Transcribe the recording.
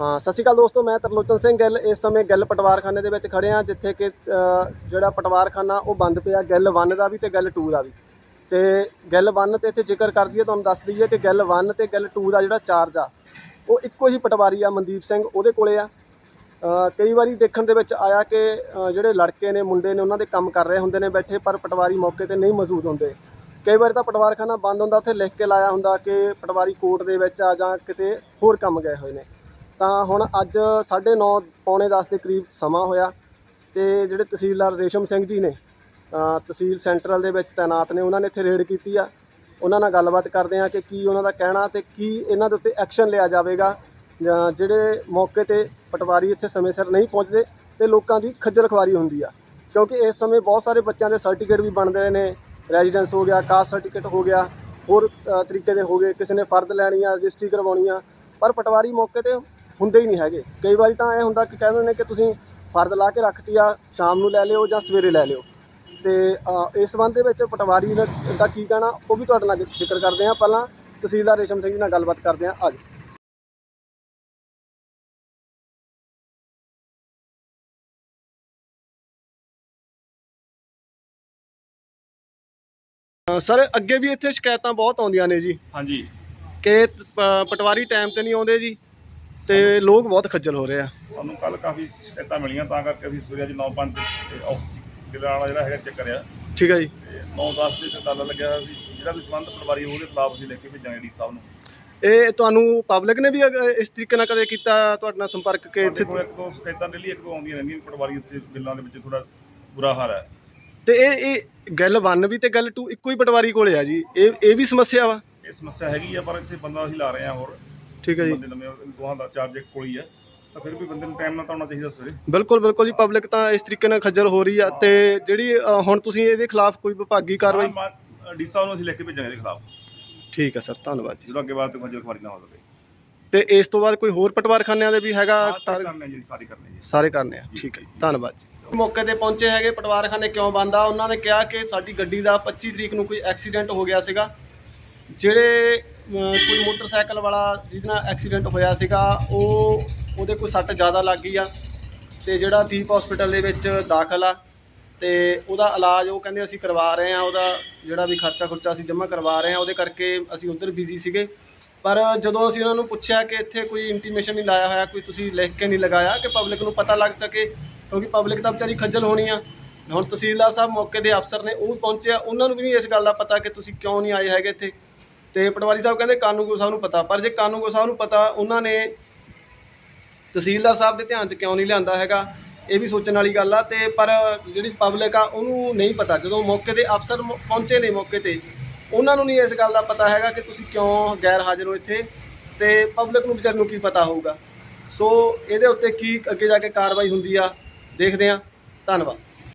ਹਾਂ, ਸਤਿ ਸ਼੍ਰੀ ਅਕਾਲ ਦੋਸਤੋ, ਮੈਂ ਤਰਲੋਚਨ ਸਿੰਘ ਗਿੱਲ। ਇਸ ਸਮੇਂ ਗਿੱਲ ਪਟਵਾਰਖਾਨੇ ਦੇ ਵਿੱਚ ਖੜੇ ਆ ਜਿੱਥੇ ਕਿ ਜਿਹੜਾ ਪਟਵਾਰਖਾਨਾ, ਉਹ ਬੰਦ ਪਿਆ ਗਿੱਲ 1 ਦਾ ਵੀ ਤੇ ਗਿੱਲ 2 ਦਾ ਵੀ। ਤੇ ਗਿੱਲ 1 ਤੇ ਇੱਥੇ ਜ਼ਿਕਰ ਕਰ ਦਈਏ ਤੁਹਾਨੂੰ ਦੱਸ ਦਈਏ ਕਿ ਗਿੱਲ 1 ਤੇ ਗਿੱਲ 2 ਦਾ ਜਿਹੜਾ ਚਾਰਜ ਆ, ਉਹ ਇੱਕੋ ਹੀ ਪਟਵਾਰੀ ਆ, ਮਨਦੀਪ ਸਿੰਘ, ਉਹਦੇ ਕੋਲੇ ਆ। ਕਈ ਵਾਰੀ ਦੇਖਣ ਦੇ ਵਿੱਚ ਆਇਆ ਕਿ ਜਿਹੜੇ ਲੜਕੇ ਨੇ, ਮੁੰਡੇ ਨੇ, ਉਹਨਾਂ ਦੇ ਕੰਮ ਕਰ ਰਹੇ ਹੁੰਦੇ ਨੇ ਬੈਠੇ, ਪਰ ਪਟਵਾਰੀ ਮੌਕੇ ਤੇ ਨਹੀਂ ਮੌਜੂਦ ਹੁੰਦੇ। ਕਈ ਵਾਰੀ ਤਾਂ ਪਟਵਾਰਖਾਨਾ ਬੰਦ ਹੁੰਦਾ, ਉੱਥੇ ਲਿਖ ਕੇ ਲਾਇਆ ਹੁੰਦਾ ਕਿ ਪਟਵਾਰੀ ਕੋਰਟ ਦੇ ਵਿੱਚ ਆ ਜਾਂ ਕਿਤੇ ਹੋਰ ਕੰਮ ਗਏ ਹੋਏ ਨੇ। ਤਾਂ ਹੁਣ ਅੱਜ 9:30 ਪੌਣੇ 10 ਦੇ ਕਰੀਬ ਸਮਾਂ ਹੋਇਆ ਤੇ ਜਿਹੜੇ ਤਹਿਸੀਲਦਾਰ ਰੇਸ਼ਮ ਸਿੰਘ ਜੀ ਨੇ ਤਹਿਸੀਲ ਸੈਂਟਰਲ ਦੇ ਵਿੱਚ ਤਾਇਨਾਤ ਨੇ, ਉਹਨਾਂ ਨੇ ਇੱਥੇ ਰੇਡ ਕੀਤੀ ਆ। ਉਹਨਾਂ ਨਾਲ ਗੱਲਬਾਤ ਕਰਦੇ ਆ ਕਿ ਕੀ ਉਹਨਾਂ ਦਾ ਕਹਿਣਾ ਤੇ ਕੀ ਇਹਨਾਂ ਦੇ ਉੱਤੇ ਐਕਸ਼ਨ ਲਿਆ ਜਾਵੇਗਾ। ਜਾਂ ਜਿਹੜੇ ਮੌਕੇ ਤੇ ਪਟਵਾਰੀ ਇੱਥੇ ਸਮੇਂ ਸਿਰ ਨਹੀਂ ਪਹੁੰਚਦੇ ਤੇ ਲੋਕਾਂ ਦੀ ਖੱਜਲ ਖਵਾਰੀ ਹੁੰਦੀ ਆ। ਕਿਉਂਕਿ ਇਸ ਸਮੇਂ ਬਹੁਤ ਸਾਰੇ ਬੱਚਿਆਂ ਦੇ ਸਰਟੀਫਿਕੇਟ ਵੀ ਬਣਦੇ ਰਹੇ ਨੇ, ਰੈਜ਼ੀਡੈਂਸ ਹੋ ਗਿਆ, ਕਾਸਟ ਸਰਟੀਫਿਕੇਟ ਹੋ ਗਿਆ, ਹੋਰ ਤਰੀਕੇ ਦੇ ਹੋ ਗਏ, ਕਿਸੇ ਨੇ ਫਰਦ ਲੈਣੀ ਆ, ਰਜਿਸਟਰੀ ਕਰਵਾਉਣੀ ਆ। ਪਰ ਪਟਵਾਰੀ ਮੌਕੇ ਤੇ ਹੁੰਦੇ ਹੀ ਨਹੀਂ ਹੈਗੇ। ਕਈ ਵਾਰੀ ਤਾਂ ਇਹ ਹੁੰਦਾ ਕਿ ਕਹਿੰਦੇ ਨੇ ਕਿ ਤੁਸੀਂ ਫਰਦ ਲਾ ਕੇ ਰੱਖਤੀ ਆ ਸ਼ਾਮ ਨੂੰ ਲੈ ਲਿਓ ਜਾਂ ਸਵੇਰੇ ਲੈ ਲਿਓ। ਤੇ ਇਸ ਸੰਬੰਧ ਦੇ ਵਿੱਚ ਪਟਵਾਰੀ ਦਾ ਕੀ ਕਹਿਣਾ ਉਹ ਵੀ ਤੁਹਾਡੇ ਨਾਲ ਜ਼ਿਕਰ ਕਰਦੇ ਆ ਪਹਿਲਾਂ ਤਹਿਸੀਲਦਾਰ ਰੇਸ਼ਮ ਸਿੰਘ ਜੀ ਨਾਲ ਗੱਲਬਾਤ ਕਰਦੇ ਆ ਅੱਜ। ਸਰ ਅੱਗੇ ਵੀ ਇੱਥੇ ਸ਼ਿਕਾਇਤਾਂ ਬਹੁਤ ਆਉਂਦੀਆਂ ਨੇ ਜੀ। ਹਾਂਜੀ। ਕਿ ਪਟਵਾਰੀ ਟਾਈਮ ਤੇ ਨਹੀਂ ਆਉਂਦੇ ਜੀ। ਤੇ ਲੋਕ ਬਹੁਤ ਖੱਜਲ ਹੋ ਰਹੇ ਆ। ਸਾਨੂੰ ਕੱਲ ਕਾਫੀ ਸ਼ਿਕਾਇਤਾਂ ਮਿਲੀਆਂ ਤਾਂ ਕਰਕੇ ਅਸੀਂ ਸਵੇਰੇ ਅੱਜ 9:05 ਤੇ ਆਫਿਸ ਗਿਲਾ ਵਾਲਾ ਜਿਹੜਾ ਹੈਗਾ ਚੈੱਕ ਕਰਿਆ। ਠੀਕ ਹੈ ਜੀ। ਤੇ 9:10 ਦੇ ਤੇ ਤਾਲਾ ਲੱਗਿਆ ਸੀ ਜਿਹੜਾ ਵੀ ਸੰਬੰਧ ਪਟਵਾਰੀ ਉਹਦੇ ਖਿਲਾਫ ਅਸੀਂ ਲੈ ਕੇ ਭੇਜਾਂਗੇ ਡੀ ਸਾਹਿਬ ਨੂੰ। ਇਹ ਤੁਹਾਨੂੰ ਪਬਲਿਕ ਨੇ ਵੀ ਅਗ- ਇਸ ਤਰੀਕੇ ਨਾਲ ਕਦੇ ਕੀਤਾ ਤੁਹਾਡੇ ਨਾਲ ਸੰਪਰਕ ਕਿ ਇੱਥੇ ਇੱਥੇ ਇੱਕ ਦੋ ਸ਼ਿਕਾਇਤਾਂ ਡੇਲੀ ਇੱਕ ਦੋ ਆਉਂਦੀਆਂ ਰਹਿੰਦੀਆਂ ਪਟਵਾਰੀ ਉੱਤੇ ਬਿੱਲਾਂ ਦੇ ਵਿੱਚ ਥੋੜਾ ਬੁਰਾ ਹਾਲ ਹੈ। ਤੇ ਇਹ ਇਹ ਗੱਲ 1 ਵੀ ਤੇ ਗੱਲ 2 ਇੱਕੋ ਹੀ ਪਟਵਾਰੀ ਕੋਲੇ ਆ ਜੀ। ਇਹ ਇਹ ਵੀ ਸਮੱਸਿਆ ਵਾ। ਇਹ ਸਮੱਸਿਆ ਹੈਗੀ ਆ ਪਰ ਇੱਥੇ ਬੰਦਾ ਅਸੀਂ ਲਾ ਰਹੇ ਹਾਂ ਹੋਰ। ਠੀਕ ਹੈ ਜੀ। ਬੰਦੇ ਨਵੇਂ ਦੋਹਾਂ ਦਾ ਚਾਰਜ ਇੱਕ ਕੋਲ ਹੀ ਹੈ। ਤਾਂ ਫਿਰ ਵੀ ਬੰਦੇ ਨੂੰ ਟਾਈਮ ਨਾਲ ਤਾਂ ਆਉਣਾ ਚਾਹੀਦਾ ਸਵੇਰੇ। ਬਿਲਕੁਲ ਬਿਲਕੁਲ ਜੀ। ਪਬਲਿਕ ਤਾਂ ਇਸ ਤਰੀਕੇ ਨਾਲ ਖੱਜਲ ਹੋ ਰਹੀ ਆ ਤੇ ਜਿਹੜੀ ਅ, ਹੁਣ ਤੁਸੀਂ ਇਹਦੇ ਖਿਲਾਫ ਕੋਈ ਵਿਭਾਗੀ ਕਾਰਵਾਈ ਡੀ ਸਾਹਿਬ ਨੂੰ ਅਸੀਂ ਲੈ ਕੇ ਭੇਜਾਂਗੇ ਇਹਦੇ ਖਿਲਾਫ। ਠੀਕ ਹੈ ਸਰ ਧੰਨਵਾਦ ਜੀ। ਜਦੋਂ ਅੱਗੇ ਬਾਅਦ ਤੇ ਖੱਜਲ ਖਵਾਰੀ ਨਾ ਹੋ ਸਕੇ ਤੇ ਇਸ ਤੋਂ ਬਾਅਦ ਕੋਈ ਹੋਰ ਪਟਵਾਰਖਾਨਿਆਂ ਦੇ ਵੀ ਹੈਗਾ? ਟਾਰਗੇਟ? ਕਰਨੇ ਜੀ ਸਾਰੀ ਕਰਨੇ ਜੀ। ਸਾਰੇ ਕਰਨੇ ਆ। ਠੀਕ ਹੈ ਜੀ ਧੰਨਵਾਦ ਜੀ। ਮੌਕੇ ਤੇ ਪਹੁੰਚੇ ਹੈਗੇ ਪਟਵਾਰਖਾਨੇ ਕਿਉਂ ਬੰਦ ਆ? ਉਹਨਾਂ ਨੇ ਕਿਹਾ ਕਿ ਸਾਡੀ ਗੱਡੀ ਦਾ 25 ਤਰੀਕ ਨੂੰ ਕੋਈ ਐਕਸੀਡੈਂਟ ਹੋ ਗਿਆ ਸੀਗਾ। ਜਿਹੜੇ ਕੋਈ ਮੋਟਰਸਾਈਕਲ ਵਾਲਾ ਜਿਹਦੇ ਨਾਲ ਐਕਸੀਡੈਂਟ ਹੋਇਆ ਸੀਗਾ, ਉਹ ਉਹਦੇ ਕੋਈ ਸੱਟ ਜ਼ਿਆਦਾ ਲੱਗ ਗਈ ਆ ਤੇ ਜਿਹੜਾ ਦੀਪ ਹਸਪੀਟਲ ਦੇ ਵਿੱਚ ਦਾਖਲ ਆ ਤੇ ਉਹਦਾ ਇਲਾਜ ਉਹ ਕਹਿੰਦੇ ਅਸੀਂ ਕਰਵਾ ਰਹੇ ਆ ਉਹਦਾ ਜਿਹੜਾ ਵੀ ਖਰਚਾ ਖੁਰਚਾ ਅਸੀਂ ਜਮ੍ਹਾਂ ਕਰਵਾ ਰਹੇ ਆ ਉਹਦੇ ਕਰਕੇ ਅਸੀਂ ਉਧਰ ਬਿਜ਼ੀ ਸੀਗੇ। ਪਰ ਜਦੋਂ ਅਸੀਂ ਉਹਨਾਂ ਨੂੰ ਪੁੱਛਿਆ ਕਿ ਇੱਥੇ ਕੋਈ ਇੰਟੀਮੇਸ਼ਨ ਨਹੀਂ ਲਾਇਆ ਹੋਇਆ, ਕੋਈ ਤੁਸੀਂ ਲਿਖ ਕੇ ਨਹੀਂ ਲਗਾਇਆ ਕਿ ਪਬਲਿਕ ਨੂੰ ਪਤਾ ਲੱਗ ਸਕੇ, ਕਿਉਂਕਿ ਪਬਲਿਕ ਤਾਂ ਵਿਚਾਰੀ ਖੱਜਲ ਹੋਣੀ ਆ। ਹੁਣ ਤਹਿਸੀਲਦਾਰ ਸਾਹਿਬ ਮੌਕੇ ਦੇ ਅਫਸਰ ਨੇ ਉਹ ਵੀ ਪਹੁੰਚੇ ਆ ਉਹਨਾਂ ਨੂੰ ਵੀ ਨਹੀਂ ਇਸ ਗੱਲ ਦਾ ਪਤਾ ਕਿ ਤੁਸੀਂ ਕਿਉਂ ਨਹੀਂ ਆਏ ਹੈਗੇ ਇੱਥੇ। ਤੇ ਪਟਵਾਰੀ ਸਾਹਿਬ ਕਹਿੰਦੇ ਕਾਨੂੰਗੋ ਸਾਹਿਬ ਨੂੰ ਪਤਾ, ਪਰ ਜੇ ਕਾਨੂੰਗੋ ਸਾਹਿਬ ਨੂੰ ਪਤਾ, ਉਹਨਾਂ ਨੇ ਤਹਿਸੀਲਦਾਰ ਸਾਹਿਬ ਦੇ ਧਿਆਨ 'ਚ ਕਿਉਂ ਨਹੀਂ ਲਿਆਂਦਾ ਹੈਗਾ? ਇਹ ਵੀ ਸੋਚਣ ਵਾਲੀ ਗੱਲ ਆ ਤੇ ਪਰ ਜਿਹੜੀ ਪਬਲਿਕ ਆ, ਉਹਨੂੰ ਨਹੀਂ ਪਤਾ। ਜਦੋਂ ਮੌਕੇ ਤੇ ਅਫਸਰ ਪਹੁੰਚੇ ਨੇ ਮੌਕੇ ਤੇ, ਉਹਨਾਂ ਨੂੰ ਨਹੀਂ ਇਸ ਗੱਲ ਦਾ ਪਤਾ ਹੈਗਾ ਕਿ ਤੁਸੀਂ ਕਿਉਂ ਗੈਰ ਹਾਜ਼ਰ ਹੋ ਇੱਥੇ ਤੇ ਪਬਲਿਕ ਨੂੰ ਵਿਚਾਰ ਨੂੰ ਕੀ ਪਤਾ ਹੋਊਗਾ। ਸੋ ਇਹਦੇ ਉੱਤੇ ਕੀ ਅੱਗੇ ਜਾ ਕੇ ਕਾਰਵਾਈ ਹੁੰਦੀ ਆ, ਦੇਖਦੇ ਆ ਧੰਨਵਾਦ।